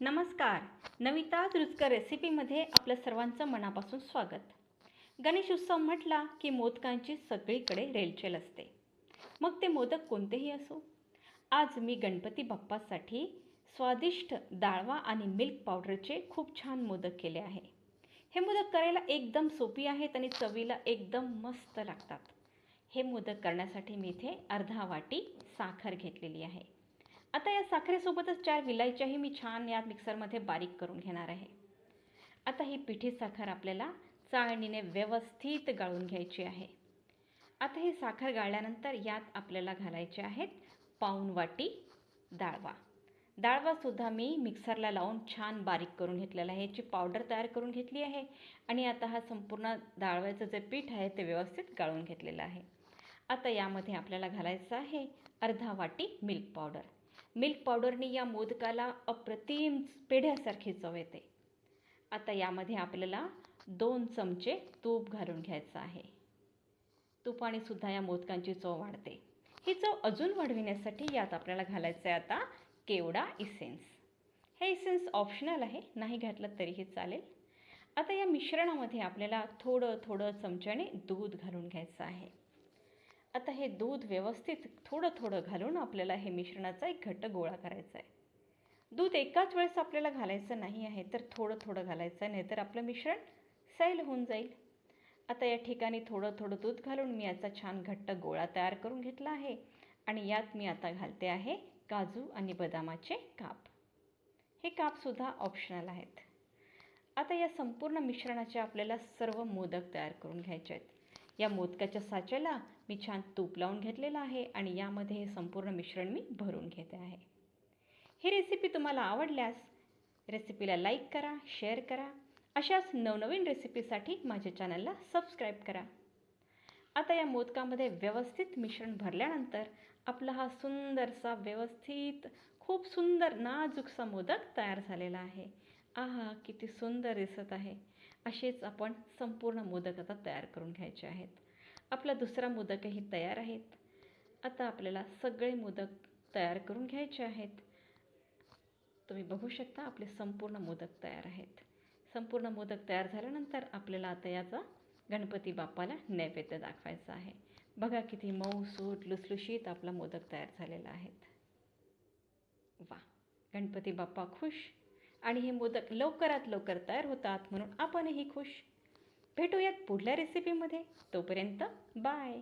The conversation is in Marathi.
नमस्कार. नविताज रुचकर रेसिपीमध्ये आपलं सर्वांचं मनापासून स्वागत. गणेश उत्सव म्हटला की मोदकांची सगळीकडे रेलचेल असते. मग ते मोदक कोणतेही असो. आज मी गणपती बाप्पासाठी स्वादिष्ट डाळवा आणि मिल्क पावडरचे खूप छान मोदक केले आहे. हे मोदक करायला एकदम सोपी आहेत आणि चवीला एकदम मस्त लागतात. हे मोदक करण्यासाठी मी इथे अर्धा वाटी साखर घेतलेली आहे. आता या साखरेसोबतच चार विलायच्याही मी छान या मिक्सरमध्ये बारीक करून घेणार आहे. आता ही पिठी साखर आपल्याला चाळणीने व्यवस्थित गाळून घ्यायची आहे. आता ही साखर गाळल्यानंतर यात आपल्याला घालायचे आहेत पाऊन वाटी डाळवा डाळवासुद्धा मी मिक्सरला लावून छान बारीक करून घेतलेला आहे. याची पावडर तयार करून घेतली आहे आणि आता हा संपूर्ण डाळव्याचं जे पीठ आहे ते व्यवस्थित गाळून घेतलेलं आहे. आता यामध्ये आपल्याला घालायचं आहे अर्धा वाटी मिल्क पावडर. मिल्क पावडरनी या मोदकाला अप्रतिम पेढ्यासारखी चव येते. आता यामध्ये आपल्याला दोन चमचे तूप घालून घ्यायचं आहे. तुपाने सुद्धा या मोदकांची चव वाढते. ही चव अजून वाढविण्यासाठी यात आपल्याला घालायचं आहे आता केवडा इसेन्स हे इसेन्स ऑप्शनल आहे नाही घातलं तरीही चालेल. आता या मिश्रणामध्ये आपल्याला थोडं थोडं चमच्याने दूध घालून घ्यायचं आहे. आता हे दूध व्यवस्थित थोडं थोडं घालून आपल्याला हे मिश्रणाचा एक घट्ट गोळा करायचा आहे. दूध एकाच वेळेस आपल्याला घालायचं नाही आहे तर थोडं थोडं घालायचं आहे नाहीतर आपलं मिश्रण सैल होऊन जाईल. आता या ठिकाणी थोडं थोडं दूध घालून मी याचा छान घट्ट गोळा तयार करून घेतला आहे आणि यात मी आता घालते आहे काजू आणि बदामाचे काप. हे कापसुद्धा ऑप्शनल आहेत. आता या संपूर्ण मिश्रणाचे आपल्याला सर्व मोदक तयार करून घ्यायचे आहेत. या मोदकाच्या साच्याला मी छान तूप लावून घेतलेलं आहे आणि यामध्ये हे संपूर्ण मिश्रण मी भरून घेते आहे. ही रेसिपी तुम्हाला आवडल्यास रेसिपीला लाईक करा शेअर करा. अशाच नवनवीन रेसिपीसाठी माझ्या चॅनलला सबस्क्राईब करा. आता या मोदकामध्ये व्यवस्थित मिश्रण भरल्यानंतर आपला हा सुंदरसा व्यवस्थित खूप सुंदर नाजूकसा मोदक तयार झालेला आहे. आहा किती सुंदर दिसत आहे. असेच आपण संपूर्ण मोदक आता तयार करून घ्यायचे आहेत. आपला दुसरा मोदकही तयार आहेत. आता आपल्याला सगळे मोदक तयार करून घ्यायचे आहेत. तुम्ही बघू शकता आपले संपूर्ण मोदक तयार आहेत. संपूर्ण मोदक तयार झाल्यानंतर आपल्याला आता याचा गणपती बाप्पाला नैवेद्य दाखवायचा आहे. बघा किती मऊ सूट लुसलुशीत आपला मोदक तयार झालेला आहेत वा गणपती बाप्पा खुश आणि हे मोदक लवकरात लवकर तयार होतात म्हणून आपणही खुश. भेटूयात पुढल्या रेसिपीमध्ये तोपर्यंत बाय